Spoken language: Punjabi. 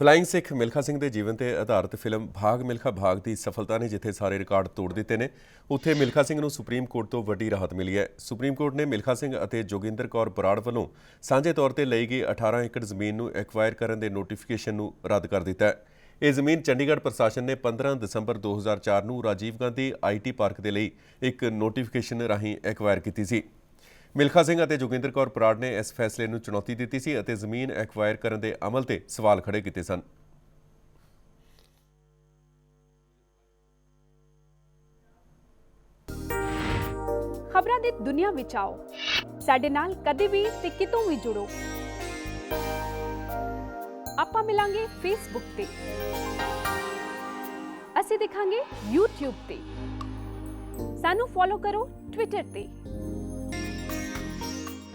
ਫਲਾਈਂਗ ਸਿੱਖ ਮਿਲਖਾ ਸਿੰਘ ਦੇ ਜੀਵਨ ਤੇ ਆਧਾਰਿਤ ਫਿਲਮ ਭਾਗ ਮਿਲਖਾ ਭਾਗ ਦੀ ਸਫਲਤਾ ਨੇ ਜਿੱਥੇ ਸਾਰੇ ਰਿਕਾਰਡ ਤੋੜ ਦਿੱਤੇ ਨੇ, ਉੱਥੇ ਮਿਲਖਾ ਸਿੰਘ ਨੂੰ ਸੁਪਰੀਮ ਕੋਰਟ ਤੋਂ ਵੱਡੀ ਰਾਹਤ ਮਿਲੀ ਹੈ। ਸੁਪਰੀਮ ਕੋਰਟ ਨੇ ਮਿਲਖਾ ਸਿੰਘ ਅਤੇ ਜੋਗਿੰਦਰ ਕੌਰ ਬਰਾੜ ਵੱਲੋਂ ਸਾਂਝੇ ਤੌਰ ਤੇ ਲਈ ਗਈ 18 ਏਕੜ ਜ਼ਮੀਨ ਨੂੰ ਐਕਵਾਇਰ ਕਰਨ ਦੇ ਨੋਟੀਫਿਕੇਸ਼ਨ ਨੂੰ ਰੱਦ ਕਰ ਦਿੱਤਾ ਹੈ। ਇਹ ਜ਼ਮੀਨ ਚੰਡੀਗੜ੍ਹ ਪ੍ਰਸ਼ਾਸਨ ਨੇ 15 ਦਸੰਬਰ 2004 ਨੂੰ ਰਾਜੀਵ ਗਾਂਧੀ ਆਈਟੀ ਪਾਰਕ ਦੇ ਲਈ ਇੱਕ ਨੋਟੀਫਿਕੇਸ਼ਨ ਰਾਹੀਂ ਐਕਵਾਇਰ ਕੀਤੀ ਸੀ। ਮਿਲਖਾ ਸਿੰਘ ਅਤੇ ਜੋਗਿੰਦਰ ਕੌਰ ਬਰਾੜ ਨੇ ਇਸ ਫੈਸਲੇ ਨੂੰ ਚੁਣੌਤੀ ਦਿੱਤੀ ਸੀ ਅਤੇ ਜ਼ਮੀਨ ਐਕਵਾਇਰ ਕਰਨ ਦੇ ਅਮਲ ਤੇ ਸਵਾਲ ਖੜੇ ਕੀਤੇ ਸਨ। ਖਬਰਾਂ ਦੀ ਦੁਨੀਆ ਵਿੱਚ ਆਓ। ਸਾਡੇ ਨਾਲ ਕਦੇ ਵੀ ਤੇ ਕਿਤੋਂ ਵੀ ਜੁੜੋ। ਆਪਾਂ ਮਿਲਾਂਗੇ ਫੇਸਬੁੱਕ ਤੇ। ਅਸੀਂ ਦਿਖਾਂਗੇ YouTube ਤੇ। ਸਾਨੂੰ ਫੋਲੋ ਕਰੋ Twitter ਤੇ।